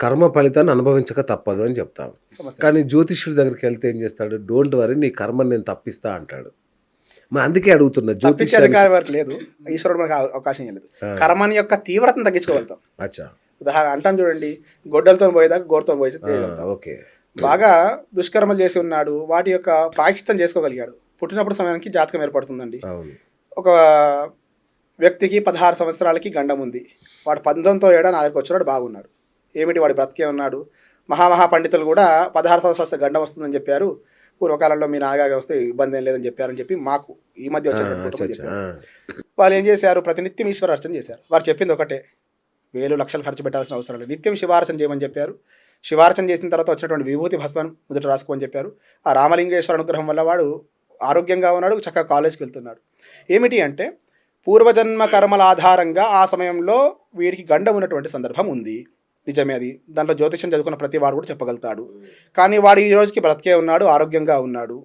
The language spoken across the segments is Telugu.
కర్మ ఫలితాన్ని అనుభవించక తప్పదు అని చెప్తాం. కానీ జ్యోతిష్యుడి దగ్గరికి వెళ్తే ఏం చేస్తాడు? డోంట్ వరీ నీ కర్మని నేను తప్పిస్తా అంటాడు. మరి అందుకే అడుగుతున్నా జ్యోతిష్ అధికారం వరకు లేదు. ఈశ్వరుడు మనకు అవ- అవకాశం ఇవ్వలేదు కర్మని యొక్క తీవ్రతను తగ్గించుకోగలుగుతాం. అచ్చా. ఉదాహరణ అంటాం చూడండి గొడ్డలతో పోయేదాకా గోరుతో పోయి చేయగలుగుతాం ఓకే. బాగా దుష్కర్మలు చేసి ఉన్నాడు వాటి యొక్క ప్రాయశ్చిత్తం చేసుకోగలిగాడు. పుట్టినప్పుడు సమయానికి జాతకం ఏర్పడుతుందండి. ఒక వ్యక్తికి పదహారు సంవత్సరాలకి గండం ఉంది. వాడు పంతొమ్మిదితో ఏడా నా దగ్గరికి వచ్చినాడు బాగున్నాడు. ఏమిటి వాడు బ్రతికే ఉన్నాడు? మహామహా పండితులు కూడా పదహారు సంవత్సరాలు వస్తే గండం వస్తుందని చెప్పారు. పూర్వకాలంలో మీ నాన్నగారు వస్తే ఇబ్బంది ఏం లేదని చెప్పారని చెప్పి మాకు ఈ మధ్య వచ్చిన. వాళ్ళు ఏం చేశారు? ప్రతినిత్యం ఈశ్వరార్చన చేశారు. వారు చెప్పింది ఒకటే. వేలు లక్షలు ఖర్చు పెట్టాల్సిన అవసరం లేదు. నిత్యం శివార్చన చేయమని చెప్పారు. శివార్చన చేసిన తర్వాత వచ్చినటువంటి విభూతి భస్మం మొదట రాసుకోమని చెప్పారు. ఆ రామలింగేశ్వర అనుగ్రహం వల్ల వాడు ఆరోగ్యంగా ఉన్నాడు చక్కగా కాలేజ్కి వెళ్తున్నాడు. ఏమిటి అంటే పూర్వజన్మ కర్మల ఆధారంగా ఆ సమయంలో వీడికి గండం ఉన్నటువంటి సందర్భం ఉంది. నిజమే అది. దాంట్లో జ్యోతిషం చదువుకున్న ప్రతి వాడు కూడా చెప్పగలుగుతాడు. కానీ వాడు ఈ రోజుకి బ్రతికే ఉన్నాడు ఆరోగ్యంగా ఉన్నాడు.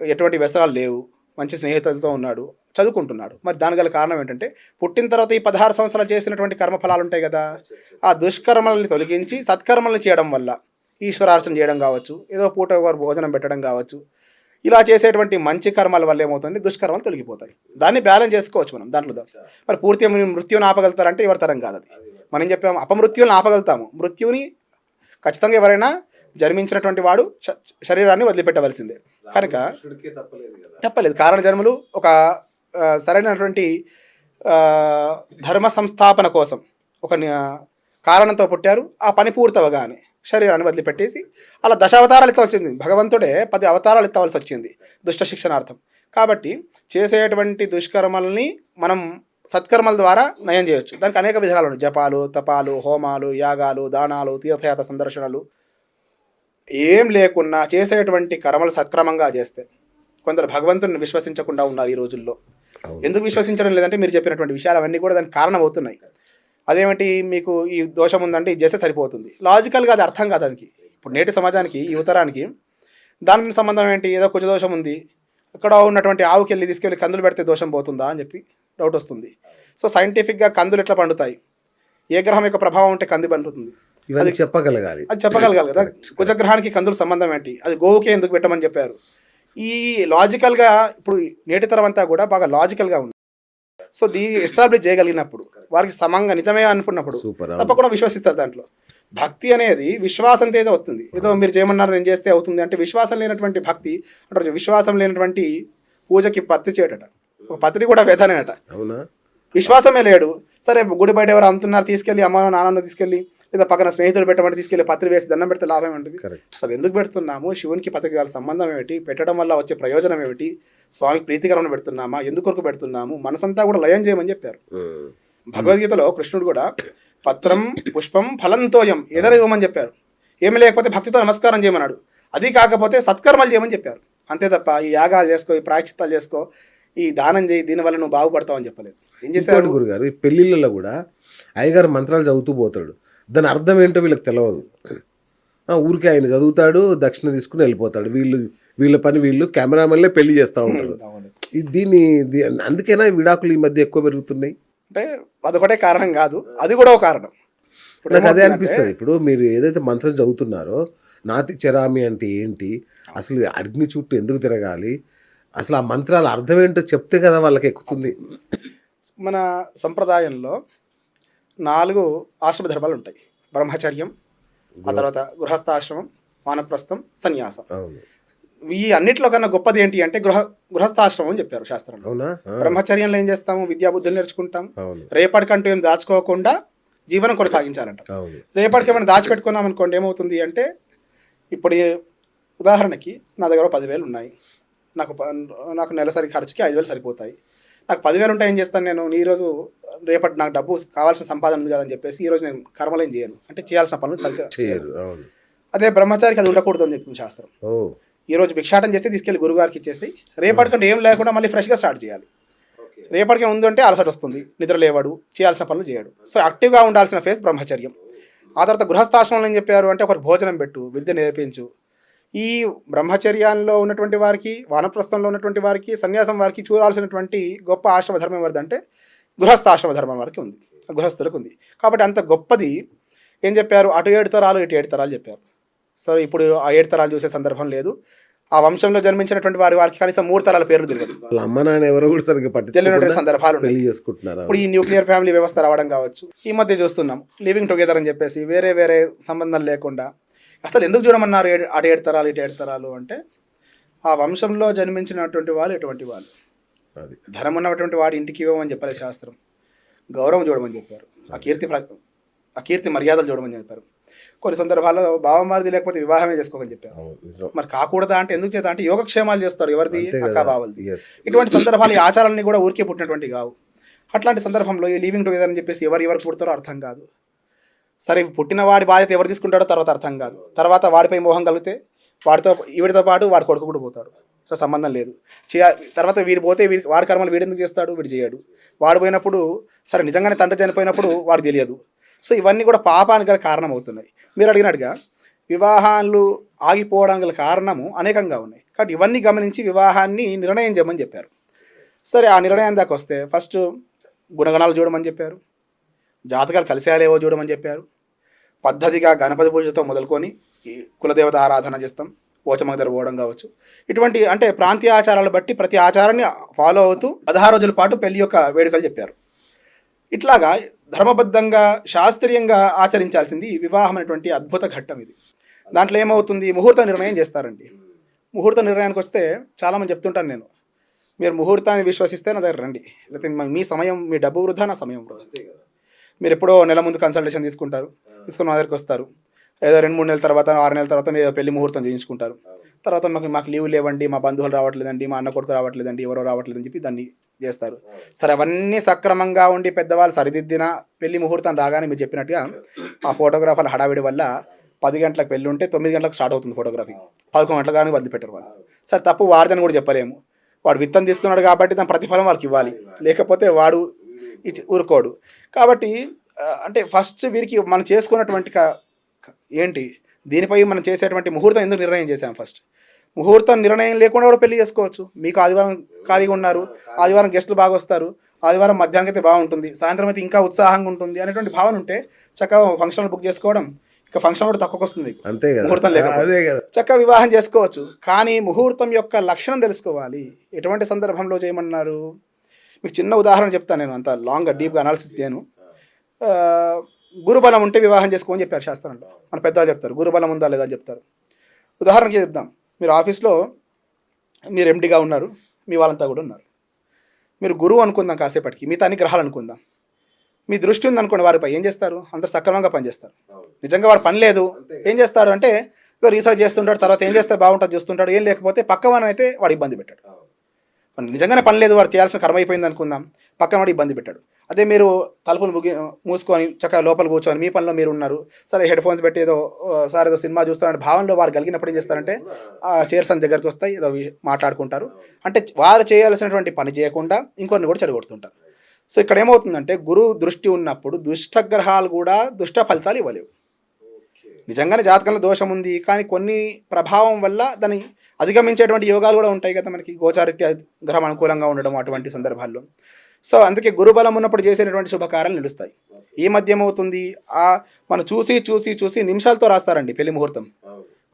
ఎటువంటి వ్యసనాలు లేవు. మంచి స్నేహితులతో ఉన్నాడు. చదువుకుంటున్నాడు. మరి దాని గల కారణం ఏంటంటే పుట్టిన తర్వాత ఈ పదహారు సంవత్సరాలు చేసినటువంటి కర్మఫలాలు ఉంటాయి కదా. ఆ దుష్కర్మల్ని తొలగించి సత్కర్మల్ని చేయడం వల్ల ఈశ్వరార్చన చేయడం కావచ్చు ఏదో పూట వారు భోజనం పెట్టడం కావచ్చు. ఇలా చేసేటువంటి మంచి కర్మల వల్ల ఏమవుతుంది? దుష్కర్మలు తొలగిపోతాయి. దాన్ని బ్యాలెన్స్ చేసుకోవచ్చు మనం దాంట్లో. మరి పూర్తిగా మనం మృత్యువుని ఆపగలుగుతారంటే ఎవరి తరం కాదు అది. మనం ఏం చెప్పాము అపమృత్యువుని ఆపగలుగుతాము. మృత్యువుని ఖచ్చితంగా ఎవరైనా జన్మించినటువంటి వాడు శరీరాన్ని వదిలిపెట్టవలసిందే. కనుక తప్పలేదు కారణ జన్మలు ఒక సరైనటువంటి ధర్మ సంస్థాపన కోసం ఒక కారణంతో పుట్టారు. ఆ పని పూర్తవగానే శరీరాన్ని వదిలిపెట్టేసి అలా దశావతారాలు ఎత్తవలసి వచ్చింది. భగవంతుడే పది అవతారాలు ఎత్తవలసి వచ్చింది. దుష్ట శిక్షణార్థం. కాబట్టి చేసేటువంటి దుష్కర్మల్ని మనం సత్కర్మల ద్వారా నయం చేయొచ్చు. దానికి అనేక విధానాలు ఉన్నాయి. జపాలు తపాలు హోమాలు యాగాలు దానాలు తీర్థయాత్ర సందర్శనలు. ఏం లేకున్నా చేసేటువంటి కర్మలు సక్రమంగా చేస్తే కొందరు భగవంతుని విశ్వసించకుండా ఉన్నారు ఈ రోజుల్లో. ఎందుకు విశ్వసించడం లేదంటే మీరు చెప్పినటువంటి విషయాలు అవన్నీ కూడా దానికి కారణం అవుతున్నాయి అదేమిటి మీకు ఈ దోషం ఉందంటే ఇది చేస్తే సరిపోతుంది. లాజికల్గా అది అర్థం కాదు దానికి. ఇప్పుడు నేటి సమాజానికి ఈ యువతరానికి దానికి సంబంధం ఏంటి? ఏదో కొంచెం దోషం ఉంది. అక్కడ ఉన్నటువంటి ఆవుకి వెళ్ళి తీసుకెళ్ళి కందులు పెడితే దోషం పోతుందా అని చెప్పి డౌట్ వస్తుంది. సో సైంటిఫిక్గా కందులు ఎట్లా పండుతాయి? ఏ గ్రహం యొక్క ప్రభావం ఉంటే కంది పండుతుంది? ఇవన్నీ చెప్పగలగాలి. అది చెప్పగలగాలి. కదా కుజగ్రహానికి కందులు సంబంధం ఏంటి? అది గోవుకే ఎందుకు పెట్టమని చెప్పారు? ఈ లాజికల్గా ఇప్పుడు నేటి తరం అంతా కూడా బాగా లాజికల్గా ఉంది. సో దీ ఎస్టాబ్లిష్ చేయగలిగినప్పుడు వారికి సమంగా నిజమే అనుకున్నప్పుడు తప్పకుండా విశ్వసిస్తారు దాంట్లో. భక్తి అనేది విశ్వాసంతో ఏదో అవుతుంది. ఏదో మీరు చేయమన్నారు నేను చేస్తే అవుతుంది అంటే విశ్వాసం లేనటువంటి భక్తి అంటారు విశ్వాసం లేనటువంటి పూజకి పత్తి చేయడట పత్రి కూడా వేదనేనట అవునా? విశ్వాసమే లేడు. సరే గుడి బయట ఎవరు అమ్ముతున్నారు తీసుకెళ్ళి అమ్మ నాన్న తీసుకెళ్ళి లేదా పక్కన స్నేహితులు పెట్టమని తీసుకెళ్ళి పత్రి వేసి దండం పెడితే లాభం ఏంటిది అసలు ఎందుకు పెడుతున్నాము? శివునికి పత్రిక సంబంధం ఏమిటి? పెట్టడం వల్ల వచ్చే ప్రయోజనం ఏమిటి? స్వామికి ప్రీతికరమైన పెడుతున్నామా? ఎందుకు కొరకు పెడుతున్నాము? మనసంతా కూడా లయం చేయమని చెప్పారు. భగవద్గీతలో కృష్ణుడు కూడా పత్రం పుష్పం ఫలంతోయం ఏదైనా ఇవ్వమని చెప్పారు. ఏమి లేకపోతే భక్తితో నమస్కారం చేయమన్నాడు. అది కాకపోతే సత్కర్మలు చేయమని చెప్పారు. అంతే తప్ప ఈ యాగాలు చేసుకో ఈ ప్రాయశ్చిత్తాలు చేసుకో ఈ దానం చేయి దీనివల్ల నువ్వు బాగుపడతావు అని చెప్పలేదు. ఏం ఇంకోటి గురుగారు ఈ పెళ్ళిళ్ళలో కూడా అయ్యగారు మంత్రాలు చదువుతూ పోతాడు. దాని అర్థం ఏంటో వీళ్ళకి తెలియదు ఆ, ఊరికే ఆయన చదువుతాడు దక్షిణ తీసుకుని వెళ్ళిపోతాడు. వీళ్ళు వీళ్ళ పని వీళ్ళు కెమెరామెన్లే పెళ్ళి చేస్తూ ఉంటారు. దీన్ని అందుకేనా విడాకులు ఈ మధ్య ఎక్కువ పెరుగుతున్నాయి? అంటే అదొకటే కారణం కాదు అది కూడా ఒక కారణం. నాకు అదే అనిపిస్తుంది. ఇప్పుడు మీరు ఏదైతే మంత్రం చదువుతున్నారో నాతి చరామి అంటే ఏంటి? అసలు అగ్ని చుట్టూ ఎందుకు తిరగాలి? అసలు ఆ మంత్రాల అర్థం ఏంటో చెప్తే కదా వాళ్ళకి ఎక్కుతుంది. మన సంప్రదాయంలో నాలుగు ఆశ్రమ ధర్మాలు ఉంటాయి. బ్రహ్మచర్యం ఆ తర్వాత గృహస్థాశ్రమం వానప్రస్థం సన్యాసం. ఈ అన్నిట్లో కన్నా గొప్పది ఏంటి అంటే గృహ గృహస్థాశ్రమం అని చెప్పారు శాస్త్రంలో. బ్రహ్మచర్యంలో ఏం చేస్తాము? విద్యాబుద్ధులు నేర్చుకుంటాం. రేపటికంటూ ఏం దాచుకోకుండా జీవనం కొనసాగించాలంట. రేపటికి ఏమైనా దాచిపెట్టుకున్నాం అనుకోండి ఏమవుతుంది అంటే ఇప్పుడు ఉదాహరణకి నా దగ్గర పదివేలు ఉన్నాయి. నాకు నాకు నెలసరి ఖర్చుకి ఐదు వేలు సరిపోతాయి. నాకు పదివేలు ఉంటాయి ఏం చేస్తాను నేను? ఈ రోజు రేపటి నాకు డబ్బు కావాల్సిన సంపాదన ఉంది కదని చెప్పేసి ఈ రోజు నేను కర్మలేం చేయను. అంటే చేయాల్సిన పనులు సరిగ్గా అదే బ్రహ్మచారికి అది ఉండకూడదు అని చెప్తుంది శాస్త్రం. ఓ. ఈ రోజు భిక్షాటం చేస్తే తీసుకెళ్ళి గురుగారికి ఇచ్చేసి రేపటికంటే ఏం లేకుండా మళ్ళీ ఫ్రెష్గా స్టార్ట్ చేయాలి. రేపటికి ఉందంటే అలసట వస్తుంది. నిద్ర లేవాడు చేయాల్సిన పనులు చేయడు. సో యాక్టివ్గా ఉండాల్సిన ఫేస్ బ్రహ్మచర్యం. ఆ తర్వాత గృహస్థాశ్రమంలో ఏం చెప్పారు అంటే ఒకరికి భోజనం పెట్టు విద్య నేర్పించు ఈ బ్రహ్మచర్యాల్లో ఉన్నటువంటి వారికి వానప్రస్థంలో ఉన్నటువంటి వారికి సన్యాసం వారికి చూడాల్సినటువంటి గొప్ప ఆశ్రమ ధర్మం ఎవరిదంటే గృహస్థాశ్రమ ధర్మం వారికి ఉంది. గృహస్థులకు ఉంది. కాబట్టి అంత గొప్పది ఏం చెప్పారు? అటు ఏడు తరాలు ఇటు ఏడు తరాలు చెప్పారు. సో ఇప్పుడు ఆ ఏడు తరాలు చూసే సందర్భం లేదు. ఆ వంశంలో జన్మించినటువంటి వారి వారికి కనీసం మూడు తరాల పేర్లు తెలియదు అమ్మ నాన్న ఎవరో కూడా సరిగ్గా తెలియనటువంటి సందర్భాలు చేసుకుంటున్నారు? ఇప్పుడు ఈ న్యూక్లియర్ ఫ్యామిలీ వ్యవస్థ రావడం కావచ్చు. ఈ మధ్య చూస్తున్నాం. లివింగ్ టుగెదర్ అని చెప్పేసి వేరే వేరే సంబంధం లేకుండా అసలు ఎందుకు చూడమన్నారు అటు ఏడు తరాలు ఇటు ఏడు తరాలు అంటే ఆ వంశంలో జన్మించినటువంటి వాళ్ళు ఎటువంటి వాళ్ళు. అది. ధనం ఉన్నటువంటి వాడి ఇంటికి ఇవ్వమని చెప్పాలి శాస్త్రం. గౌరవం చూడమని చెప్పారు. ఆ కీర్తి ఆ కీర్తి మర్యాదలు చూడమని చెప్పారు. కొన్ని సందర్భాల్లో భావమారిది లేకపోతే వివాహమే చేసుకోమని చెప్పారు. మరి కాకూడదా అంటే ఎందుకు చేత అంటే యోగక్షేమాలు చేస్తారు ఎవరిది? అక్క బావలది. ఇటువంటి సందర్భాలు ఈ ఆచారాలన్నీ కూడా ఊరికే పుట్టినటువంటి కావు. అట్లాంటి సందర్భంలో ఈ లీవింగ్ టుగెదర్ అని చెప్పేసి ఎవరు ఎవరికి పుడతారో అర్థం కాదు. సరే పుట్టిన వాడి బాధ్యత ఎవరు తీసుకుంటాడో తర్వాత అర్థం కాదు. తర్వాత వాడిపై మోహం కలిగితే వాడితో ఈవిడితో పాటు వాడి కొడుకు కూడా పోతాడు. సో సంబంధం లేదు. చేయ తర్వాత వీడు పోతే వీడి వాడి కర్మలు వీడు ఎందుకు చేస్తాడు? వీడు చేయడు. వాడు పోయినప్పుడు సరే నిజంగానే తండ్రి చనిపోయినప్పుడు వాడు తెలియదు. సో ఇవన్నీ కూడా పాపానికి గల కారణం అవుతున్నాయి మీరు అడిగినట్టుగా వివాహాలు ఆగిపోవడం గల కారణము అనేకంగా ఉన్నాయి. కాబట్టి ఇవన్నీ గమనించి వివాహాన్ని నిర్ణయం చేయమని చెప్పారు. సరే ఆ నిర్ణయం దాకా వస్తే ఫస్ట్ గుణగణాలు చూడమని చెప్పారు. జాతకాలు కలిసేయాలేవో చూడమని చెప్పారు. పద్ధతిగా గణపతి పూజతో మొదలుకొని ఈ కులదేవత ఆరాధన చేస్తాం. పోచమ్మ దగ్గర పోవడం కావచ్చు. ఇటువంటి అంటే ప్రాంతీయ ఆచారాలు బట్టి ప్రతి ఆచారాన్ని ఫాలో అవుతూ పదహారు రోజుల పాటు పెళ్ళి యొక్క వేడుకలు చెప్పారు. ఇట్లాగా ధర్మబద్ధంగా శాస్త్రీయంగా ఆచరించాల్సింది వివాహం అనేటువంటి అద్భుత ఘట్టం ఇది. దాంట్లో ఏమవుతుంది? ముహూర్త నిర్ణయం చేస్తారండి. ముహూర్త నిర్ణయానికి వస్తే చాలామంది చెప్తుంటాను నేను. మీరు ముహూర్తాన్ని విశ్వసిస్తే నా దగ్గర రండి. లేకపోతే మీ- మీ సమయం మీ డబ్బు వృధా నా సమయం వృధా. మీరు ఎప్పుడో నెల ముందు కన్సల్టేషన్ తీసుకుంటారు. తీసుకుని మా దగ్గరికి వస్తారు. ఏదో రెండు మూడు నెలల తర్వాత ఆరు నెలల తర్వాత మీరు పెళ్ళి ముహూర్తం చేయించుకుంటారు. తర్వాత మాకు మాకు లీవ్ లేవండి మా బంధువులు రావట్లేదండి మా అన్న కొడుకు రావట్లేదండి ఎవరో రావట్లేదని చెప్పి దాన్ని చేస్తారు. సరే అవన్నీ సక్రమంగా ఉండి పెద్దవాళ్ళు సరిదిద్దిన పెళ్ళి ముహూర్తం రాగానే మీరు చెప్పినట్టుగా ఆ ఫోటోగ్రాఫర్ల హడావిడి వల్ల పది గంటలకు పెళ్ళి ఉంటే తొమ్మిది గంటలకు స్టార్ట్ అవుతుంది ఫోటోగ్రఫీ. పదకొండు గంటలకు కానీ వదిలిపెట్టారు వాళ్ళు. సరే తప్పు వారిదని కూడా చెప్పలేము. వాడు విత్తం తీసుకున్నాడు కాబట్టి దాని ప్రతిఫలం వాళ్ళకి ఇవ్వాలి. లేకపోతే వాడు ఊరుకోడు. కాబట్టి అంటే ఫస్ట్ వీరికి మనం చేసుకున్నటువంటి ఏంటి? దీనిపై మనం చేసేటువంటి ముహూర్తం ఎందుకు నిర్ణయం చేశాం ఫస్ట్ ముహూర్తం నిర్ణయం లేకుండా కూడా పెళ్ళి చేసుకోవచ్చు. మీకు ఆదివారం ఖాళీగా ఉన్నారు. ఆదివారం గెస్టులు బాగా వస్తారు ఆదివారం మధ్యాహ్నం అయితే బాగుంటుంది. సాయంత్రం అయితే ఇంకా ఉత్సాహంగా ఉంటుంది అనేటువంటి భావన ఉంటే చక్కగా ఫంక్షన్ బుక్ చేసుకోవడం ఇక ఫంక్షన్ కూడా తక్కువకి వస్తుంది. అంతే కదా. ముహూర్తం లేకపోతే. చక్కగా వివాహం చేసుకోవచ్చు. కానీ ముహూర్తం యొక్క లక్షణం తెలుసుకోవాలి. ఎటువంటి సందర్భంలో చేయమన్నారు? మీకు చిన్న ఉదాహరణ చెప్తాను నేను అంత లాంగ్ డీప్గా అనాలిసిస్ చేయను. గురుబలం ఉంటే వివాహం చేసుకోమని చెప్పారు శాస్త్రంలో. మన పెద్దవాళ్ళు చెప్తారు గురుబలం ఉందా లేదా? అని చెప్తారు. ఉదాహరణకి చెప్దాం. మీరు ఆఫీస్లో మీరు ఎండిగా ఉన్నారు మీ వాళ్ళంతా కూడా ఉన్నారు. మీరు గురువు అనుకుందాం కాసేపటికి మిగతా అన్ని గ్రహాలు అనుకుందాం. మీ దృష్టి ఉంది అనుకోండి వారిపై ఏం చేస్తారు? అందరు సక్రమంగా పనిచేస్తారు నిజంగా వాడు పని లేదు. ఏం చేస్తారు అంటే రీసెర్చ్ చేస్తుంటాడు తర్వాత ఏం చేస్తే బాగుంటుంది చూస్తుంటాడు. ఏం లేకపోతే పక్కవాన అయితే వాడు ఇబ్బంది పెట్టాడు. నిజంగానే పని లేదు వాడు చేయాల్సిన కర్మ అయిపోయింది అనుకుందాం. పక్కన వాడు ఇబ్బంది పెట్టాడు. అదే మీరు తలుపులు ముగి మూసుకొని చక్కగా లోపల కూర్చొని మీ పనిలో మీరు ఉన్నారు. సరే హెడ్ ఫోన్స్ పెట్టి ఏదో సార్ ఏదో సినిమా చూస్తారని భావనలో వారు కలిగినప్పుడు ఏం చేస్తారంటే ఆ చైర్స్ అని దగ్గరికి వస్తాయి ఏదో మాట్లాడుకుంటారు. అంటే వారు చేయాల్సినటువంటి పని చేయకుండా ఇంకొన్ని కూడా చెడగొడుతుంటారు. సో ఇక్కడ ఏమవుతుందంటే గురువు దృష్టి ఉన్నప్పుడు దుష్టగ్రహాలు కూడా దుష్ట ఫలితాలు ఇవ్వలేవు. నిజంగానే జాతకంలో దోషం ఉంది కానీ కొన్ని ప్రభావం వల్ల దాన్ని అధిగమించేటువంటి యోగాలు కూడా ఉంటాయి కదా మనకి గోచారిత్య గ్రహం అనుకూలంగా ఉండడం అటువంటి సందర్భాల్లో. సో అందుకే గురుబలం ఉన్నప్పుడు చేసేటువంటి శుభకార్యాలు నిలుస్తాయి. ఈ మధ్య ఏమవుతుంది? ఆ మనం చూసి చూసి చూసి నిమిషాలతో రాస్తారండి పెళ్ళి ముహూర్తం.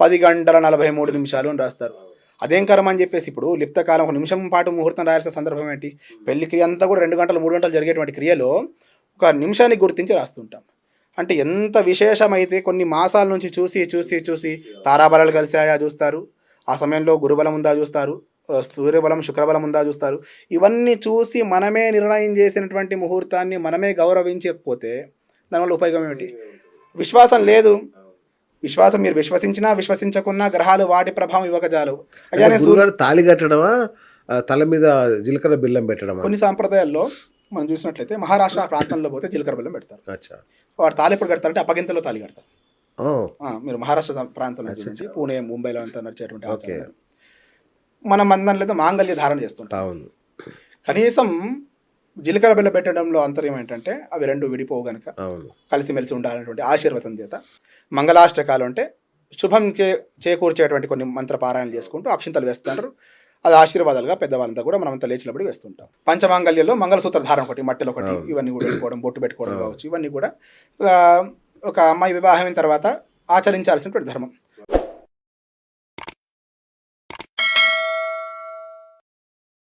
పది గంటల నలభై మూడు నిమిషాలు అని రాస్తారు. అదేం కర్మ అని చెప్పేసి ఇప్పుడు లిప్త కాలం ఒక నిమిషం పాటు ముహూర్తం రాయాల్సిన సందర్భం ఏంటి? పెళ్ళి క్రియ అంతా కూడా రెండు గంటలు మూడు గంటలు జరిగేటువంటి క్రియలో ఒక నిమిషాన్ని గుర్తించి రాస్తుంటాం. అంటే ఎంత విశేషమైతే కొన్ని మాసాల నుంచి చూసి చూసి చూసి తారాబలాలు కలిసాయా చూస్తారు. ఆ సమయంలో గురుబలం ఉందా చూస్తారు. సూర్యబలం శుక్రబలం ఉందా చూస్తారు. ఇవన్నీ చూసి మనమే నిర్ణయం చేసినటువంటి ముహూర్తాన్ని మనమే గౌరవించకపోతే దానివల్ల ఉపయోగం ఏమిటి? విశ్వాసం లేదు. విశ్వాసం మీరు విశ్వసించినా విశ్వసించకున్నా గ్రహాలు వాటి ప్రభావం సూర్య- గురుగారు తాళి కట్టడమా? తల మీద జీలకర్ర బిల్లం పెట్టడమా? కొన్ని సాంప్రదాయాల్లో మనం చూసినట్లయితే మహారాష్ట్ర ప్రాంతంలో పోతే జీలకర్ర బెల్లం పెడతారు. వాడు తాళి ఎప్పుడు కడతారంటే అపగింతలో తాళి కడతారు. మీరు మహారాష్ట్ర ప్రాంతంలో చూసి పూణే ముంబైలో అంతా నడిచేటువంటి. ఆచారం మన మందం లేదా మాంగళ్య ధారణ చేస్తుంటాం. అవును. కనీసం జీలకర్ర బెల్ల పెట్టడంలో అంతర్యం ఏంటంటే అవి రెండు విడిపోవు గనుక కలిసిమెలిసి ఉండాలనేటువంటి ఆశీర్వదం చేత మంగళాష్టకాలు అంటే శుభం చే చేకూర్చేటువంటి కొన్ని మంత్ర పారాయణలు చేసుకుంటూ అక్షింతలు వేస్తుంటారు. అది ఆశీర్వాదాలుగా పెద్దవాళ్ళంతా కూడా మనమంతా లేచినప్పుడు వేస్తుంటాం. పంచమాంగళ్యంలో మంగళసూత్ర ధారణ ఒకటి మట్టెలు ఒకటి ఇవన్నీ కూడా పెట్టుకోవడం బొట్టు పెట్టుకోవడం కావచ్చు ఇవన్నీ కూడా ఒక అమ్మాయి వివాహమైన తర్వాత ఆచరించాల్సినటువంటి ధర్మం.